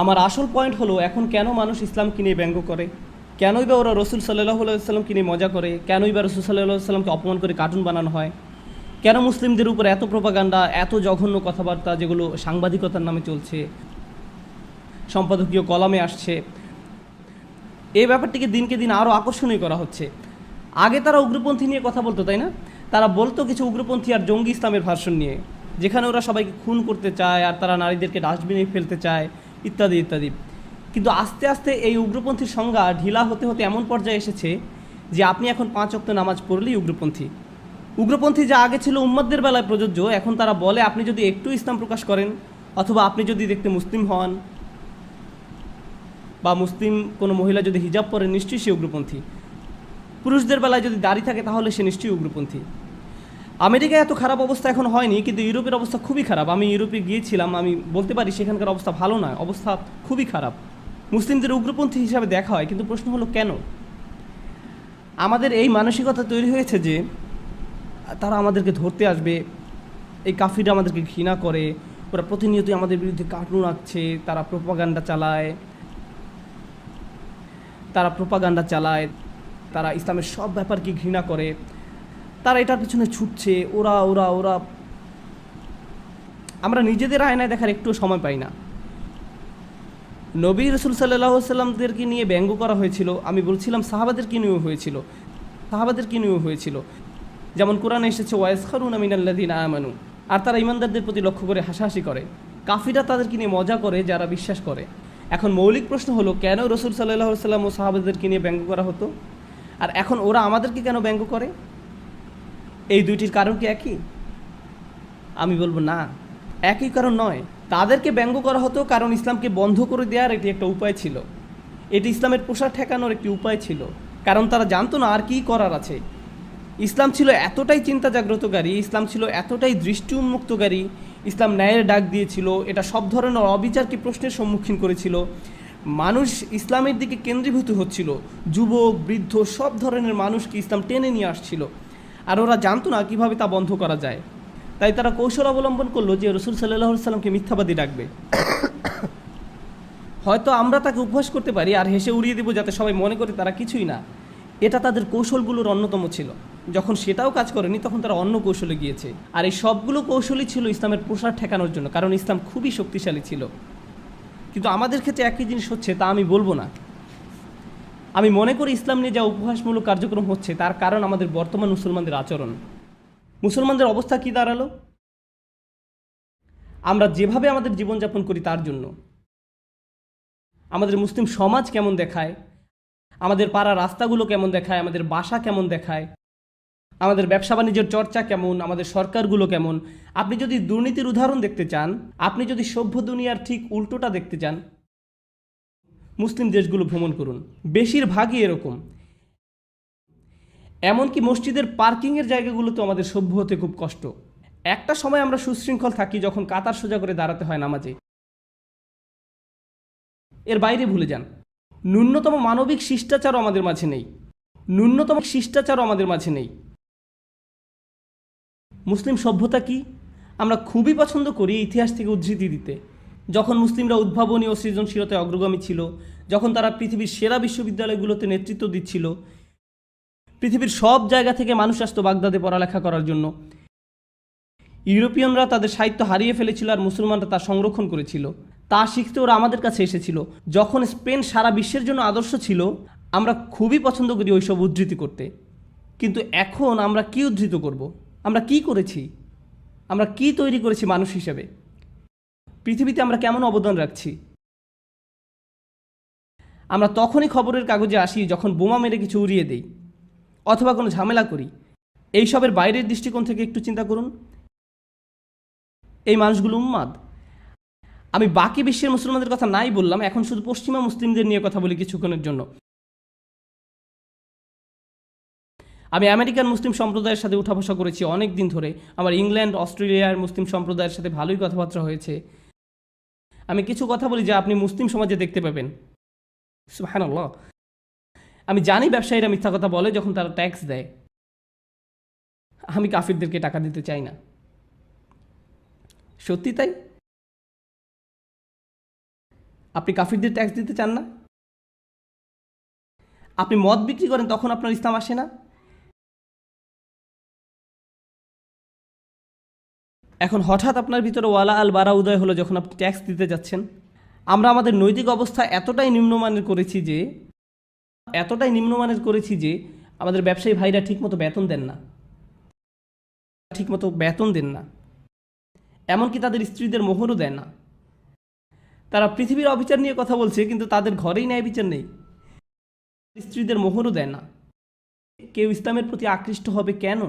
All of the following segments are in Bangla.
আমার আসল পয়েন্ট হলো, এখন কেন মানুষ ইসলামকে নিয়ে ব্যঙ্গ করে? কেনই বা ওরা রসুল সাল্লাহ সাল্লামকে নিয়ে মজা করে? কেনই বা রসুল সাল্লাহ সাল্লামকে অপমান করে কার্টুন বানানো হয়? কেন মুসলিমদের উপর এত প্রপাগান্ডা এত জঘন্য কথাবার্তা যেগুলো সাংবাদিকতার নামে চলছে, সম্পাদকীয় কলামে আসছে? এই ব্যাপারটিকে দিনকে দিন আরও আকর্ষণীয় করা হচ্ছে। আগে তারা উগ্রপন্থী নিয়ে কথা বলতো, তাই না? তারা বলতো কিছু উগ্রপন্থী আর জঙ্গি ইসলামের ভার্সন নিয়ে, যেখানে ওরা সবাইকে খুন করতে চায় আর তারা নারীদেরকে ডাস্টবিনে ফেলতে চায়। ইত্যাদি ইত্যাদি। কিন্তু আস্তে আস্তে এই উগ্রপন্থীর সংজ্ঞা ঢিলা হতে হতে এমন পর্যায়ে এসেছে যে আপনি এখন পাঁচ অক্ত নামাজ পড়লেই উগ্রপন্থী। উগ্রপন্থী যা আগে ছিল উম্মদদের বেলায় প্রযোজ্য, এখন তারা বলে আপনি যদি একটু ইসলাম প্রকাশ করেন, অথবা আপনি যদি দেখতে মুসলিম হন, বা মুসলিম কোনো মহিলা যদি হিজাব পরে নিশ্চয়ই সে উগ্রপন্থী। পুরুষদের বেলায় যদি দাড়ি থাকে, তাহলে সে নিশ্চয়ই উগ্রপন্থী। আমেরিকায় এত খারাপ অবস্থা এখন হয়নি, কিন্তু ইউরোপের অবস্থা খুবই খারাপ। আমি ইউরোপে গিয়েছিলাম, আমি বলতে পারি সেখানকার অবস্থা ভালো নয়, অবস্থা খুবই খারাপ। মুসলিমদের উগ্রপন্থী হিসাবে দেখা হয়, কিন্তু প্রশ্ন হলো কেন? আমাদের এই মানসিকতা তৈরি হয়েছে যে, তারা আমাদেরকে ধরতে আসবে, এই কাফিরা আমাদেরকে ঘৃণা করে, ওরা প্রতিনিয়তই আমাদের বিরুদ্ধে কার্টুন আঁকছে, তারা প্রোপাগান্ডা চালায়, তারা প্রোপাগান্ডা চালায়, তারা ইসলামের সব ব্যাপারকে ঘৃণা করে। তারা এটার পিছনে ছুটছে, ওরা ওরা ওরা। আমরা নিজেদের আয়নায় দেখার একটু সময় পাই না। নবী রসুল সাল্লাহ সাল্লামদেরকে নিয়ে ব্যঙ্গ করা হয়েছিল। আমি বলছিলাম, সাহাবাদের সাহাবাদেরকে নিয়েও হয়েছিল? সাহাবাদের সাহাবাদেরকে নিয়েও হয়েছিল? যেমন কোরআনে এসেছে ওয়াইস খারুন আমিনাল্লাদিন আমানু। আর তারা ইমানদারদের প্রতি লক্ষ্য করে হাসাহাসি করে। কাফিরা তাদেরকে নিয়ে মজা করে, যারা বিশ্বাস করে। এখন মৌলিক প্রশ্ন হলো, কেন রসুল সাল্লাহ সাল্লাম ও সাহাবাদেরকে নিয়ে ব্যঙ্গ করা হতো? আর এখন ওরা আমাদেরকে কেন ব্যঙ্গ করে? এই দুইটির কারণ কি একই? আমি বলব না। একই কারণ নয়। তাদেরকে ব্যঙ্গ করা হতো কারণ ইসলামকে বন্ধ করে দেওয়ার এটি একটা উপায় ছিল। এটি ইসলামের পোশাক ঠেকানোর একটি উপায় ছিল। কারণ তারা জানতো না আর কি করার আছে। ইসলাম ছিল এতটাই চিন্তা জাগ্রতকারী ইসলাম ছিল এতটাই দৃষ্টি উন্মুক্তকারী, ইসলাম ন্যায়ের ডাক দিয়েছিল, এটা সব ধরনের অবিচারকে প্রশ্নের সম্মুখীন করেছিল। মানুষ ইসলামের দিকে কেন্দ্রীভূত হচ্ছিল। যুবক, বৃদ্ধ, সব ধরনের মানুষকে ইসলাম টেনে নিয়ে আসছিল। আর ওরা জানতো না কীভাবে তা বন্ধ করা যায়। তাই তারা কৌশল অবলম্বন করল যে রসুল সাল্লাহ সাল্লামকে মিথ্যাবাদী ডাকবে। হয়তো আমরা তাকে উপহাস করতে পারি আর হেসে উড়িয়ে দেবো যাতে সবাই মনে করে তারা কিছুই না। এটা তাদের কৌশলগুলোর অন্যতম ছিল। যখন সেটাও কাজ করেনি, তখন তারা অন্য কৌশলে গিয়েছে। আর এই সবগুলো কৌশলই ছিল ইসলামের প্রসার ঠেকানোর জন্য, কারণ ইসলাম খুবই শক্তিশালী ছিল। কিন্তু আমাদের ক্ষেত্রে একই জিনিস হচ্ছে, তা আমি বলব না। আমি মনে করি ইসলাম নিয়ে যা উপহাসমূলক কার্যক্রম হচ্ছে, তার কারণ আমাদের বর্তমান মুসলমানদের আচরণ। মুসলমানদের অবস্থা কি দাঁড়াল? আমরা যেভাবে আমাদের জীবনযাপন করি, তার জন্য। আমাদের মুসলিম সমাজ কেমন দেখায়? আমাদের পাড়া রাস্তাগুলো কেমন দেখায়? আমাদের বাসা কেমন দেখায়? আমাদের ব্যবসা বাণিজ্যের চর্চা কেমন? আমাদের সরকারগুলো কেমন? আপনি যদি দুর্নীতির উদাহরণ দেখতে চান, আপনি যদি সভ্য দুনিয়ার ঠিক উল্টোটা দেখতে চান মুসলিম দেশগুলো ভ্রমণ করুন। বেশিরভাগই এরকম। এমনকি মসজিদের পার্কিংয়ের জায়গাগুলোতে আমাদের সভ্য হতে খুব কষ্ট। একটা সময় আমরা সুশৃঙ্খল থাকি যখন কাতার সোজা করে দাঁড়াতে হয় নামাজে। এর বাইরে ভুলে যান। ন্যূনতম মানবিক শিষ্টাচারও আমাদের মাঝে নেই। ন্যূনতম শিষ্টাচারও আমাদের মাঝে নেই। মুসলিম সভ্যতা কি? আমরা খুবই পছন্দ করি ইতিহাস থেকে উদ্ধৃতি দিতে। যখন মুসলিমরা উদ্ভাবনী ও সৃজনশীলতায় অগ্রগামী ছিল, যখন তারা পৃথিবীর সেরা বিশ্ববিদ্যালয়গুলোতে নেতৃত্ব দিচ্ছিল, পৃথিবীর সব জায়গা থেকে মানুষ আসতো বাগদাদে পড়ালেখা করার জন্য। ইউরোপিয়ানরা তাদের সাহিত্য হারিয়ে ফেলেছিল আর মুসলমানরা তা সংরক্ষণ করেছিল। তা শিখতে ওরা আমাদের কাছে এসেছিল। যখন স্পেন সারা বিশ্বের জন্য আদর্শ ছিল, আমরা খুবই পছন্দ করি ওইসব উদ্ধৃতি করতে। কিন্তু এখন আমরা কি উদ্ধৃত করব? আমরা কি করেছি? আমরা কি তৈরি করেছি মানুষ হিসেবে? পৃথিবীতে আমরা কেমন অবদান রাখছি? আমরা তখনই খবরের কাগজে আসি যখন বোমা মেরে কিছু উড়িয়ে দেই, অথবা কোনো ঝামেলা করি। এইসবের বাইরের দৃষ্টিকোণ থেকে একটু চিন্তা করুন। এই মানুষগুলো উন্মাদ আমি বাকি বিশ্বের মুসলমানদের কথা নাই বললাম, এখন শুধু পশ্চিমা মুসলিমদের নিয়ে কথা বলি কিছুক্ষণের জন্য। আমি আমেরিকান মুসলিম সম্প্রদায়ের সাথে উঠা বসা করেছি অনেক দিন ধরে। আমার ইংল্যান্ড, অস্ট্রেলিয়ার মুসলিম সম্প্রদায়ের সাথে ভালোই কথাবার্তা হয়েছে। আমি কিছু কথা বলি যা আপনি মুসলিম সমাজে দেখতে পাবেন। হ্যাঁ আমি জানি ব্যবসায়ীরা মিথ্যা কথা বলে যখন তারা ট্যাক্স দেয়। আমি কাফিরদেরকে টাকা দিতে চাই না। সত্যি তাই? আপনি কাফিরদের ট্যাক্স দিতে চান না? আপনি মদ বিক্রি করেন তখন আপনার ইসলাম আসে না? এখন হঠাৎ আপনার ভিতরে ওয়ালা আল বারা উদয় হলো যখন আপনি ট্যাক্স দিতে যাচ্ছেন। আমরা আমাদের নৈতিক অবস্থা এতটাই নিম্নমানের করেছি যে, এতটাই নিম্নমানের করেছি যে, আমাদের ব্যবসায়ী ভাইরা ঠিকমতো বেতন দেন না। ঠিকমতো বেতন দেন না। এমনকি তাদের স্ত্রীদের মোহরও দেয় না। তারা পৃথিবীর অবিচার নিয়ে কথা বলছে, কিন্তু তাদের ঘরেই ন্যায় বিচার নেই। স্ত্রীদের মোহরও দেয় না। কেউ ইসলামের প্রতি আকৃষ্ট হবে কেন?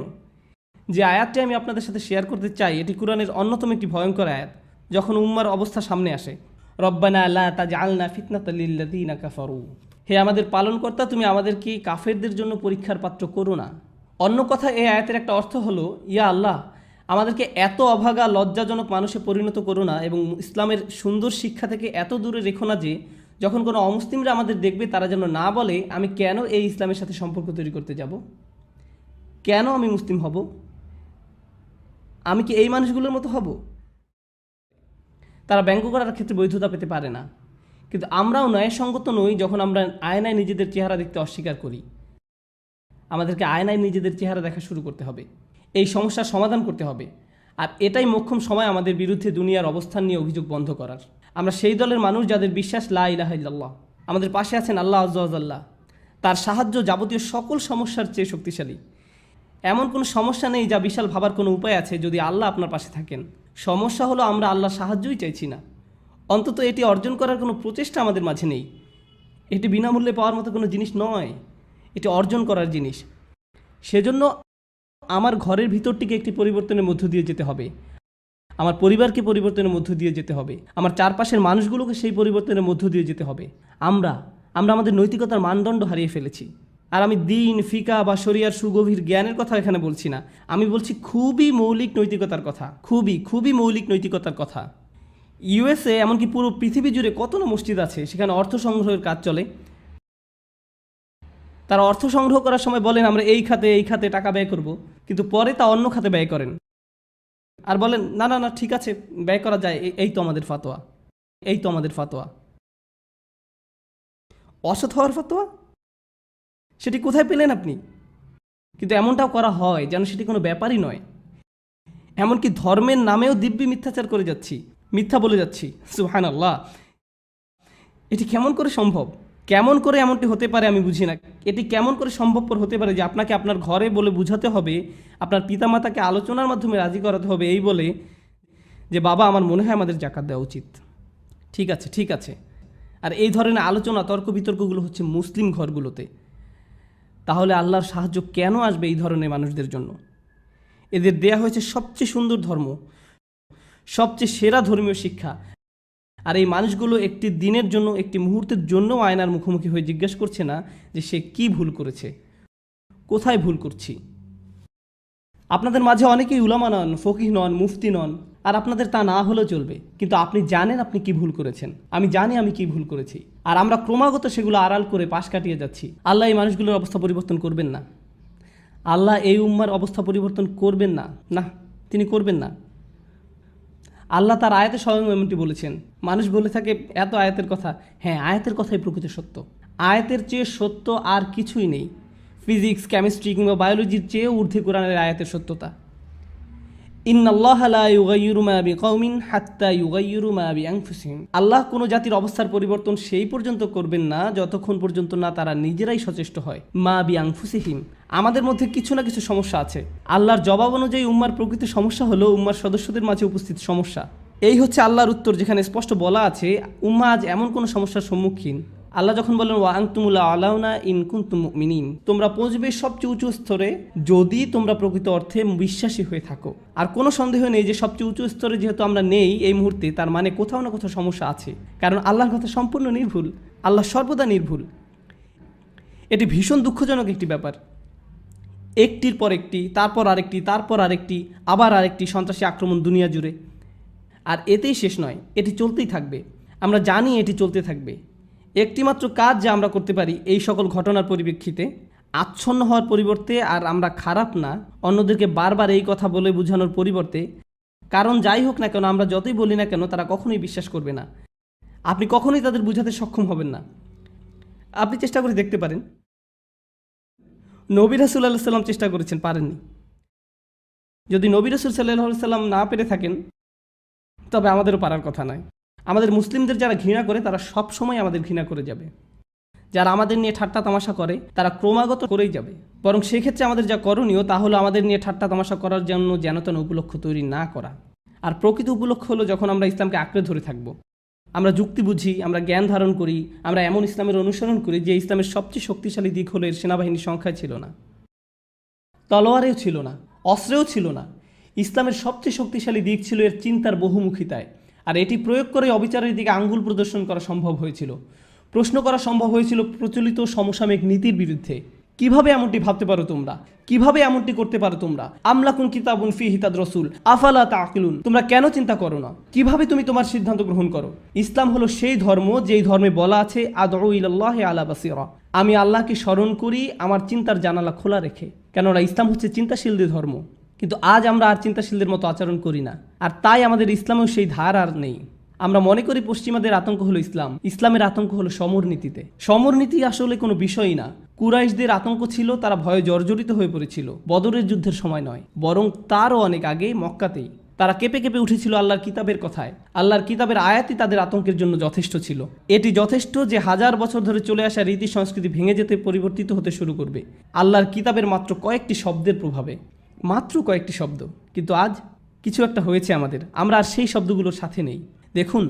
যে আয়াতটি আমি আপনাদের সাথে শেয়ার করতে চাই, এটি কোরআনের অন্যতম একটি ভয়ঙ্কর আয়াত, যখন উম্মার অবস্থা সামনে আসে। রব্বানা আল্লাহ তাজ আলনা ফিতনাতাল্লিল্লাদিনা কাফারু। হে আমাদের পালনকর্তা, তুমি আমাদেরকে কাফেরদের জন্য পরীক্ষার পাত্র করো না। অন্য কথা, এই আয়াতের একটা অর্থ হলো, ইয়া আল্লাহ, আমাদেরকে এত অভাগা, লজ্জাজনক মানুষে পরিণত করো না এবং ইসলামের সুন্দর শিক্ষা থেকে এত দূরে রেখো না যে, যখন কোনো অমুসলিমরা আমাদের দেখবে, তারা যেন না বলে, আমি কেন এই ইসলামের সাথে সম্পর্ক তৈরি করতে যাব? কেন আমি মুসলিম হব? আমি কি এই মানুষগুলোর মতো হব? তারা ব্যঙ্গ করার ক্ষেত্রে বৈধতা পেতে পারে না। কিন্তু আমরাও ন্যায়সঙ্গত নই যখন আমরা আয়নায় নিজেদের চেহারা দেখতে অস্বীকার করি। আমাদেরকে আয়নায় নিজেদের চেহারা দেখা শুরু করতে হবে। এই সমস্যার সমাধান করতে হবে। আর এটাই মোক্ষম সময় আমাদের বিরুদ্ধে দুনিয়ার অবস্থান নিয়ে অভিযোগ বন্ধ করার। আমরা সেই দলের মানুষ যাদের বিশ্বাস লা ইলাহা ইল্লাল্লাহ। আমাদের পাশে আছেন আল্লাহ আজ্লাহ তার সাহায্য যাবতীয় সকল সমস্যার চেয়ে শক্তিশালী। এমন কোনো সমস্যা নেই যা বিশাল ভাবার কোনো উপায় আছে যদি আল্লাহ আপনার পাশে থাকেন। সমস্যা হলো আমরা আল্লাহর সাহায্যই চাইছি না। অন্তত এটি অর্জন করার কোনো প্রচেষ্টা আমাদের মাঝে নেই। এটি বিনামূল্যে পাওয়ার মতো কোনো জিনিস নয়। এটি অর্জন করার জিনিস। সেজন্য আমার ঘরের ভিতরটিকে একটি পরিবর্তনের মধ্য দিয়ে যেতে হবে। আমার পরিবারকে পরিবর্তনের মধ্য দিয়ে যেতে হবে। আমার চারপাশের মানুষগুলোকে সেই পরিবর্তনের মধ্য দিয়ে যেতে হবে। আমরা আমরা আমাদের নৈতিকতার মানদণ্ড হারিয়ে ফেলেছি। আর আমি দিন, ফিকা বা শরিয়ার সুগভীর জ্ঞানের কথা এখানে বলছি না। আমি বলছি খুবই মৌলিক নৈতিকতার কথা। খুবই খুবই মৌলিক নৈতিকতার কথা। ইউএসএ এমনকি পুরো পৃথিবী জুড়ে কত না মসজিদ আছে, সেখানে অর্থ সংগ্রহের কাজ চলে। তারা অর্থ সংগ্রহ করার সময় বলেন, আমরা এই খাতে এই খাতে টাকা ব্যয় করব। কিন্তু পরে তা অন্য খাতে ব্যয় করেন। আর বলেন, না না না, ঠিক আছে, ব্যয় করা যায়। এই- তো আমাদের ফাতোয়া। এই তো আমাদের ফাতোয়া। অসৎ হওয়ার ফাতোয়া? সেটি কোথায় পেলেন আপনি? কিন্তু এমনটাও করা হয় যেন সেটি কোনো ব্যাপারই নয়। এমনকি ধর্মের নামেও দিব্যি মিথ্যাচার করে যাচ্ছি, মিথ্যা বলে যাচ্ছি সুহান আল্লাহ এটি কেমন করে সম্ভব? কেমন করে এমনটি হতে পারে আমি বুঝি না। এটি কেমন করে সম্ভবপর হতে পারে যে আপনাকে আপনার ঘরে বলে বুঝাতে হবে, আপনার পিতামাতাকে আলোচনার মাধ্যমে রাজি করাতে হবে এই বলে যে, বাবা, আমার মনে হয় আমাদের জাকাত দেওয়া উচিত। ঠিক আছে ঠিক আছে। আর এই ধরনের আলোচনা, তর্ক বিতর্কগুলো হচ্ছে মুসলিম ঘরগুলোতে। তাহলে আল্লাহর সাহায্য কেন আসবে এই ধরনের মানুষদের জন্য? এদের দেয়া হয়েছে সবচেয়ে সুন্দর ধর্ম, সবচেয়ে সেরা ধর্মীয় শিক্ষা। আর এই মানুষগুলো একটি দিনের জন্য, একটি মুহূর্তের জন্য আয়নার মুখোমুখি হয়ে জিজ্ঞেস করছে না যে সে কি ভুল করেছে, কোথায় ভুল করছি। আপনাদের মাঝে অনেকেই উলামা নন, ফকিহ নন, মুফতি নন, আর আপনাদের তা না হলেও চলবে। কিন্তু আপনি জানেন আপনি কি ভুল করেছেন। আমি জানি আমি কি ভুল করেছি। আর আমরা ক্রমাগত সেগুলো আড়াল করে পাশ কাটিয়ে যাচ্ছি। আল্লাহ এই মানুষগুলোর অবস্থা পরিবর্তন করবেন না। আল্লাহ এই উম্মার অবস্থা পরিবর্তন করবেন না। না, তিনি করবেন না। আল্লাহ তার আয়াতে স্বয়ং এমনটি বলেছেন। মানুষ বলে থাকে, এত আয়াতের কথা। হ্যাঁ আয়াতের কথাই প্রকৃত সত্য। আয়াতের চেয়ে সত্য আর কিছুই নেই। ফিজিক্স, কেমিস্ট্রি কিংবা বায়োলজির চেয়ে ঊর্ধ্বে কোরআনের আয়াতের সত্যতা। আল্লাহ কোনো জাতির অবস্থার পরিবর্তন সেই পর্যন্ত করবেন না, যতক্ষণ পর্যন্ত না তারা নিজেরাই সচেষ্ট হয়। মা বিআনফুসিহিম। আমাদের মধ্যে কিছু না কিছু সমস্যা আছে। আল্লাহর জবাব অনুযায়ী উম্মার প্রকৃত সমস্যা হলো উম্মার সদস্যদের মাঝে উপস্থিত সমস্যা। এই হচ্ছে আল্লাহর উত্তর, যেখানে স্পষ্ট বলা আছে, উম্মা আজ এমন কোনো সমস্যার সম্মুখীন। আল্লাহ যখন বলেন ওয়া আংতুমুল্লাহ আলাউনা ইন কুনতুম মুমিনিন। তোমরা পৌঁছবে সবচেয়ে উঁচু স্তরে যদি তোমরা প্রকৃত অর্থে বিশ্বাসী হয়ে থাকো। আর কোনো সন্দেহ নেই যে সবচেয়ে উঁচু স্তরে যেহেতু আমরা নেই এই মুহূর্তে, তার মানে কোথাও না কোথাও সমস্যা আছে। কারণ আল্লাহর কথা সম্পূর্ণ নির্ভুল, আল্লাহ সর্বদা নির্ভুল। এটি ভীষণ দুঃখজনক একটি ব্যাপার। একটির পর একটি, তারপর আরেকটি তারপর আরেকটি, আবার আরেকটি সন্ত্রাসী আক্রমণ দুনিয়া জুড়ে। আর এতেই শেষ নয়, এটি চলতেই থাকবে। আমরা জানি এটি চলতে থাকবে। একটিমাত্র কাজ যা আমরা করতে পারি এই সকল ঘটনার পরিপ্রেক্ষিতে, আচ্ছন্ন হওয়ার পরিবর্তে আর আমরা খারাপ না, অন্যদেরকে বারবার এই কথা বলে বোঝানোর পরিবর্তে, কারণ যাই হোক না কেন, আমরা যতই বলি না কেন, তারা কখনোই বিশ্বাস করবে না। আপনি কখনোই তাদের বোঝাতে সক্ষম হবেন না। আপনি চেষ্টা করে দেখতে পারেন। নবী রাসুল আল্লাহ সাল্লাম চেষ্টা করেছেন, পারেননি। যদি নবী রসুল সাল্লাহ সাল্লাম না পেরে থাকেন, তবে আমাদেরও পারার কথা নয়। আমাদের মুসলিমদের যারা ঘৃণা করে, তারা সব সময় আমাদের ঘৃণা করে যাবে। যারা আমাদের নিয়ে ঠাট্টা তামাশা করে, তারা ক্রমাগত করেই যাবে। বরং সেক্ষেত্রে আমাদের যা করণীয়, তা হলো আমাদের নিয়ে ঠাট্টা তামাশা করার জন্য যেন তেন উপলক্ষ তৈরি না করা। আর প্রকৃত উপলক্ষ হলো যখন আমরা ইসলামকে আঁকড়ে ধরে থাকব। আমরা যুক্তি বুঝি, আমরা জ্ঞান ধারণ করি, আমরা এমন ইসলামের অনুসরণ করি যে ইসলামের সবচেয়ে শক্তিশালী দিক হলো এর সেনাবাহিনীর সংখ্যায় ছিল না। তলোয়ারেও ছিল না, অস্ত্রেও ছিল না। ইসলামের সবচেয়ে শক্তিশালী দিক ছিল এর চিন্তার বহুমুখিতায়। আর এটি প্রয়োগ করে অবিচারের দিকে আঙ্গুল প্রদর্শন করা সম্ভব হয়েছিল। প্রশ্ন করা সম্ভব হয়েছিল প্রচলিত সমসাময়িক নীতির বিরুদ্ধে। কীভাবে এমনটি ভাবতে পারো তোমরা? কীভাবে এমনটি করতে পারো তোমরা? আমলাকুন কিতাবুন ফি হিতাদ রসুল, আফালা তাকিলুন তোমরা কেন চিন্তা করো না? কীভাবে তুমি তোমার সিদ্ধান্ত গ্রহণ করো? ইসলাম হলো সেই ধর্ম, যেই ধর্মে বলা আছে আদৌ ইল্লাহ আলা বাসিরা। আমি আল্লাহকে স্মরণ করি, আমার চিন্তার জানালা খোলা রেখে। কেননা ইসলাম হচ্ছে চিন্তাশীলদের ধর্ম। কিন্তু আজ আমরা আর চিন্তাশীলদের মতো আচরণ করি না। আর তাই আমাদের ইসলামেও সেই ধার আর নেই। আমরা মনে করি পশ্চিমাদের আতঙ্ক হলো ইসলাম। ইসলামের আতঙ্ক হলো সমরনীতিতে সমরনীতি আসলে কোনো বিষয়ই না। কুরাইশদের আতঙ্ক ছিল, তারা ভয়ে জর্জরিত হয়ে পড়েছিল। বদরের যুদ্ধের সময় নয়, বরং তারও অনেক আগে মক্কাতেই। তারা কেঁপে কেঁপে উঠেছিল আল্লাহর কিতাবের কথায়। আল্লাহর কিতাবের আয়াতই তাদের আতঙ্কের জন্য যথেষ্ট ছিল। এটি যথেষ্ট যে হাজার বছর ধরে চলে আসা রীতি সংস্কৃতি ভেঙে যেতে পরিবর্তিত হতে শুরু করবে। আল্লাহর কিতাবের মাত্র কয়েকটি শব্দের প্রভাবে। মাত্র কয়েকটি শব্দ, কিন্তু আজ কিছু একটা হয়েছে আমাদের। আমরা আর সেই শব্দগুলোর সাথে নেই। দেখুন,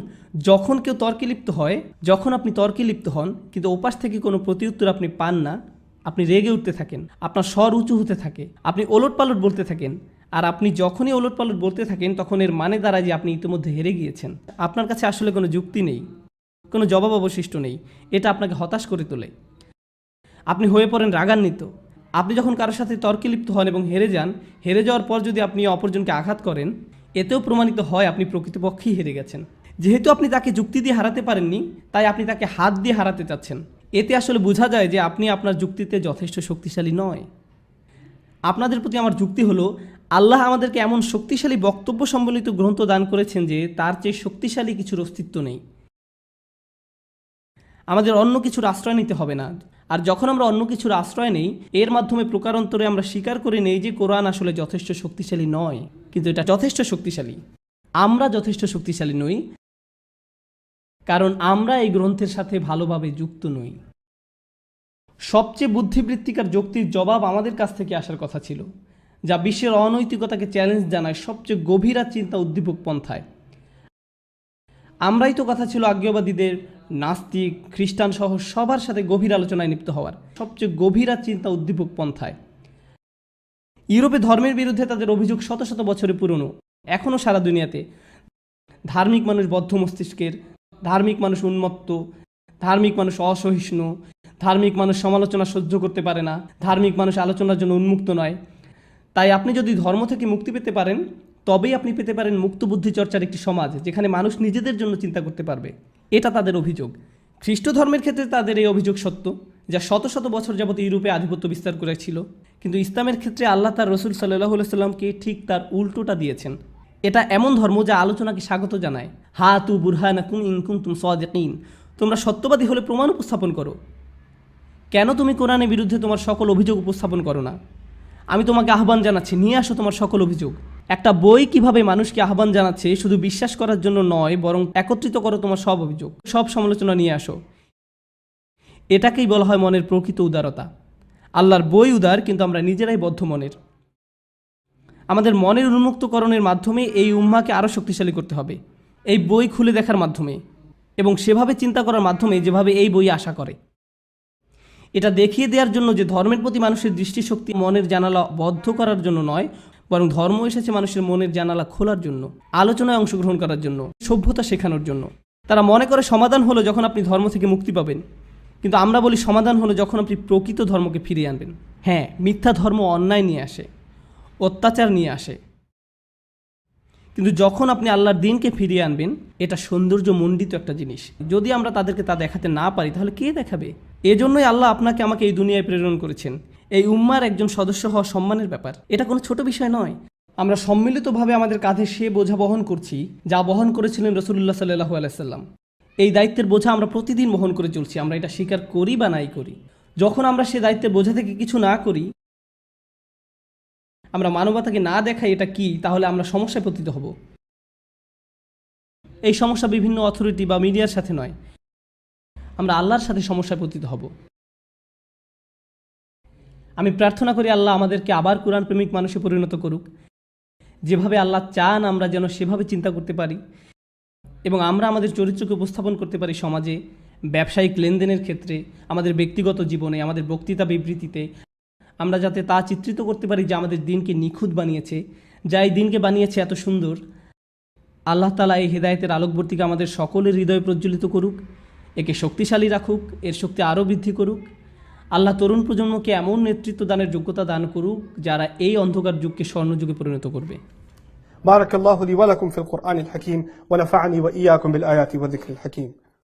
যখন কেউ তর্কে লিপ্ত হয়, যখন আপনি তর্কে লিপ্ত হন, কিন্তু ওপাশ থেকে কোনো প্রতিউত্তর আপনি পান না, আপনি রেগে উঠতে থাকেন, আপনার স্বর উঁচু হতে থাকে, আপনি ওলট পালট বলতে থাকেন, আর আপনি যখনই ওলট পালট বলতে থাকেন, তখন এর মানে দাঁড়ায় যে আপনি ইতিমধ্যে হেরে গিয়েছেন। আপনার কাছে আসলে কোনো যুক্তি নেই, কোনো জবাব অবশিষ্ট নেই, এটা আপনাকে হতাশ করে তোলে। আপনি হয়ে পড়েন রাগান্বিত আপনি যখন কারোর সাথে তর্কে লিপ্ত হন এবং হেরে যান, হেরে যাওয়ার পর যদি আপনি অপরজনকে আঘাত করেন, এতেও প্রমাণিত হয় আপনি প্রকৃতপক্ষেই হেরে গেছেন। যেহেতু আপনি তাকে যুক্তি দিয়ে হারাতে পারেননি, তাই আপনি তাকে হাত দিয়ে হারাতে চাচ্ছেন। এতে আসলে বোঝা যায় যে আপনি আপনার যুক্তিতে যথেষ্ট শক্তিশালী নয়। আপনাদের প্রতি আমার যুক্তি হলো, আল্লাহ আমাদেরকে এমন শক্তিশালী বক্তব্য সম্বলিত গ্রন্থ দান করেছেন যে তার চেয়ে শক্তিশালী কিছুর অস্তিত্ব নেই। আমাদের অন্য কিছুর আশ্রয় নিতে হবে না। আর যখন আমরা অন্য কিছুর আশ্রয় নেই, এর মাধ্যমে প্রকারান্তরে আমরা স্বীকার করে নেই যে কোরআন আসলে যথেষ্ট শক্তিশালী নয়। কিন্তু এটা যথেষ্ট শক্তিশালী। আমরা যথেষ্ট শক্তিশালী নই, কারণ আমরা এই গ্রন্থের সাথে ভালোভাবে যুক্ত নই। সবচেয়ে বুদ্ধিবৃত্তিকার যুক্তির জবাব আমাদের কাছ থেকে আসার কথা ছিল, যা বিশ্বের অনৈতিকতাকে চ্যালেঞ্জ জানায় সবচেয়ে গভীরা চিন্তা উদ্দীপক পন্থায়। আমরাই তো কথা ছিল আজ্ঞাবাদীদের নাস্তিক, খ্রিস্টান সহ সবার সাথে গভীর আলোচনায় লিপ্ত হওয়ার সবচেয়ে গভীরা চিন্তা উদ্দীপক পন্থায়। ইউরোপে ধর্মের বিরুদ্ধে তাদের অভিযোগ শত শত বছরে পুরনো। এখনও সারা দুনিয়াতে ধার্মিক মানুষ বদ্ধ মস্তিষ্কের, ধার্মিক মানুষ উন্মত্ত, ধার্মিক মানুষ অসহিষ্ণু, ধার্মিক মানুষ সমালোচনা সহ্য করতে পারে না, ধার্মিক মানুষ আলোচনার জন্য উন্মুক্ত নয়। তাই আপনি যদি ধর্ম থেকে মুক্তি পেতে পারেন, তবেই আপনি পেতে পারেন মুক্ত বুদ্ধি চর্চার একটি সমাজ, যেখানে মানুষ নিজেদের জন্য চিন্তা করতে পারবে। এটা তাদের অভিযোগ। খ্রিস্ট ধর্মের ক্ষেত্রে তাদের এই অভিযোগ সত্য, যা শত শত বছর যাবত ইউরোপে আধিপত্য বিস্তার করেছিল। কিন্তু ইসলামের ক্ষেত্রে আল্লাহ তার রসুল সাল্লাহ সাল্লামকে ঠিক তার উল্টোটা দিয়েছেন। এটা এমন ধর্ম যা আলোচনাকে স্বাগত জানায়। হা তু বুরহা না বুরহানাকুম ইনকুম তুম সদিন তোমরা সত্যবাদী হলে প্রমাণ উপস্থাপন করো। কেন তুমি কোরআনের বিরুদ্ধে তোমার সকল অভিযোগ উপস্থাপন করো না? আমি তোমাকে আহ্বান জানাচ্ছি, নিয়ে আসো তোমার সকল অভিযোগ। একটা বই কীভাবে মানুষকে আহ্বান জানাচ্ছে, শুধু বিশ্বাস করার জন্য নয়, বরং একত্রিত করো তোমার সব অভিযোগ। সব সমালোচনা নিয়ে আসো। এটাকেই বলা হয় মনের প্রকৃত উদারতা। আল্লাহর বই উদার, কিন্তু আমরা নিজেরাই বদ্ধ মনের। আমাদের মনের উন্মুক্তকরণের মাধ্যমে এই উম্মাকে আরও শক্তিশালী করতে হবে। এই বই খুলে দেখার মাধ্যমে এবং সেভাবে চিন্তা করার মাধ্যমে যেভাবে এই বই আশা করে। এটা দেখিয়ে দেওয়ার জন্য যে ধর্মের প্রতি মানুষের দৃষ্টিশক্তি মনের জানালা বদ্ধ করার জন্য নয় বরং ধর্ম এসেছে মানুষের মনের জানালা খোলার জন্য, আলোচনায় অংশগ্রহণ করার জন্য, সভ্যতা শেখানোর জন্য। তারা মনে করে সমাধান হলো যখন আপনি ধর্ম থেকে মুক্তি পাবেন। কিন্তু আমরা বলি সমাধান হলো যখন আপনি প্রকৃত ধর্মকে ফিরিয়ে আনবেন। হ্যাঁ মিথ্যা ধর্ম অন্যায় নিয়ে আসে, অত্যাচার নিয়ে আসে। কিন্তু যখন আপনি আল্লাহর দিনকে ফিরিয়ে আনবেন, এটা সৌন্দর্য মণ্ডিত একটা জিনিস। যদি আমরা তাদেরকে তা দেখাতে না পারি, তাহলে কে দেখাবে? এজন্যই আল্লাহ আপনাকে আমাকে এই দুনিয়ায় প্রেরণ করেছেন। এই উম্মার একজন সদস্য হওয়া সম্মানের ব্যাপার। এটা কোনো ছোট বিষয় নয়। আমরা সম্মিলিতভাবে আমাদের কাঁধে সে বোঝা বহন করছি, যা বহন করেছিলেন রসুল্লাহ সাল্লাহু আলাইসাল্লাম এই দায়িত্বের বোঝা আমরা প্রতিদিন বহন করে চলছি, আমরা এটা স্বীকার করি বা নাই করি। যখন আমরা সে দায়িত্বের বোঝা থেকে কিছু না করি, আমরা মানবতাকে না দেখাই এটা কি, তাহলে আমরা সমস্যায় পতিত হব। এই সমস্যা বিভিন্ন অথরিটি বা মিডিয়ার সাথে নয়, আমরা আল্লাহর সাথে সমস্যায় পতিত হব। আমি প্রার্থনা করি আল্লাহ আমাদেরকে আবার কোরআন প্রেমিক মানুষে পরিণত করুক। যেভাবে আল্লাহ চান আমরা যেন সেভাবে চিন্তা করতে পারি এবং আমরা আমাদের চরিত্রকে উপস্থাপন করতে পারি সমাজে, ব্যবসায়িক লেনদেনের ক্ষেত্রে, আমাদের ব্যক্তিগত জীবনে, আমাদের বক্তৃতা বিবৃতিতে, আমরা যাতে তা চিত্রিত করতে পারি যে আমাদের দিনকে নিখুঁত বানিয়েছে, যা এই দিনকে বানিয়েছে এত সুন্দর। আল্লাহ তালা এই হেদায়তের আলোকবর্তীকে আমাদের সকলের হৃদয় প্রজ্বলিত করুক, একে শক্তিশালী রাখুক, এর শক্তি আরও বৃদ্ধি করুক। আল্লাহ তরুণ প্রজন্মকে এমন নেতৃত্ব দানের যোগ্যতা দান করুক যারা এই অন্ধকার যুগকে স্বর্ণযুগে পরিণত করবে بارك الله لي ولكم في القرآن الحكيم ونفعني وإياكم بالآيات والذكر الحكيم